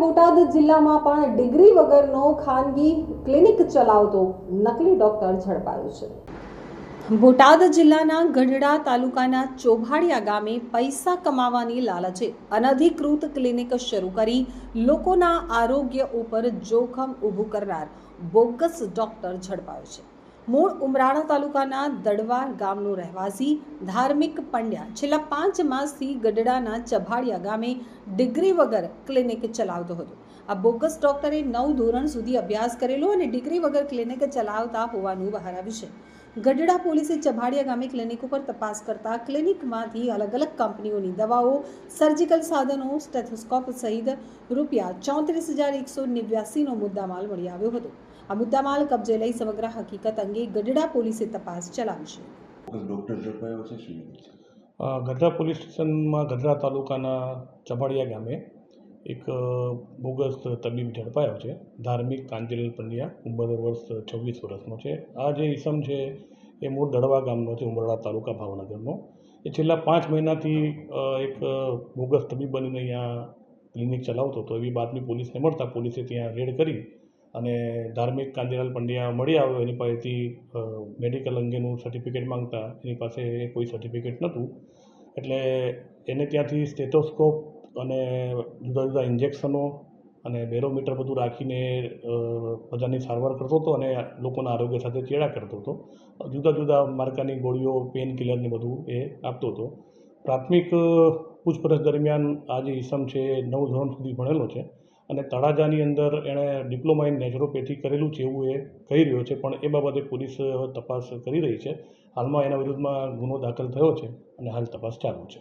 બોટાદ જિલ્લામાં પણ ડિગ્રી વગરનો ખાનગી ક્લિનિક ચલાવતો નકલી ડોક્ટર ઝડપાયો છે. બોટાદ જિલ્લાના ગઢડા તાલુકાના ચોભાડિયા ગામે પૈસા કમાવાની લાલચે અનધિકૃત ક્લિનિક શરૂ કરી લોકોના આરોગ્ય ઉપર જોખમ ઊભું કરનાર બોગસ ડોક્ટર ઝડપાયો છે. મૂળ ઉમરાળા તાલુકાના દડવા ગામનો રહેવાસી ધાર્મિક પંડ્યા છેલ્લા પાંચ માસથી ગઢડાના ચભાડિયા ગામે ડિગ્રી વગર ક્લિનિક ચલાવતો હતો. આ બોગસ ડોક્ટરે નવ ધોરણ સુધી અભ્યાસ કરેલો અને ડિગ્રી વગર ક્લિનિક ચલાવતા હોવાનું બહાર આવ્યું છે. ગઢડા પોલીસે ચભાડિયા ગામે ક્લિનિક ઉપર તપાસ કરતા ક્લિનિકમાંથી અલગ અલગ કંપનીઓની દવાઓ, સર્જિકલ સાધનો, સ્ટેથોસ્કોપ સહિત રૂપિયા ચોત્રીસ હજાર એકસો નેવ્યાસીનો મુદ્દામાલ મળી આવ્યો હતો. આ મુદ્દામાલ કબજે લઈ સમગ્ર હકીકત અંગે ગઢડા પોલીસે તપાસ ચલાવી છે. ગઢડા પોલીસ સ્ટેશનમાં ગઢડા તાલુકાના ચબાડિયા ગામે એક બોગસ તબીબ ઝડપાયો છે. ધાર્મિક કાંતિલાલ પંડ્યા ઉંમર વર્ષ છવ્વીસ વર્ષનો છે. આ જે ઈસમ છે એ મૂળ દડવા ગામનો છે ઉમરડા તાલુકા ભાવનગરનો. એ છેલ્લા પાંચ મહિનાથી એક બોગસ તબીબ બનીને અહીંયા ક્લિનિક ચલાવતો હતો. એવી બાતમી પોલીસને મળતા પોલીસે ત્યાં રેડ કરી અને ધાર્મિક કાંજીલાલ પંડ્યા મળી આવ્યો, એની પાસેથી મેડિકલ અંગેનું સર્ટિફિકેટ માંગતા, એની પાસે કોઈ સર્ટિફિકેટ નહોતું. એટલે એને ત્યાંથી સ્ટેથોસ્કોપ અને જુદા જુદા ઇન્જેક્શનો અને બેરોમીટર બધું રાખીને બધાની સારવાર કરતો હતો અને લોકોના આરોગ્ય સાથે ચેડા કરતો હતો. જુદા જુદા માર્કાની ગોળીઓ પેન કિલરને બધું એ આપતો હતો. પ્રાથમિક પૂછપરછ દરમિયાન આ જે ઈસમ છે એ નવ ધોરણ સુધી ભણેલો છે. અને તળાજાની અંદર એણે ડિપ્લોમા ઇન નેચરોપેથી કરેલું છે એવું એ કહી રહ્યો છે, પણ એ બાબતે પોલીસ તપાસ કરી રહી છે. હાલમાં એના વિરુદ્ધમાં ગુનો દાખલ થયો છે અને હાલ તપાસ ચાલુ છે.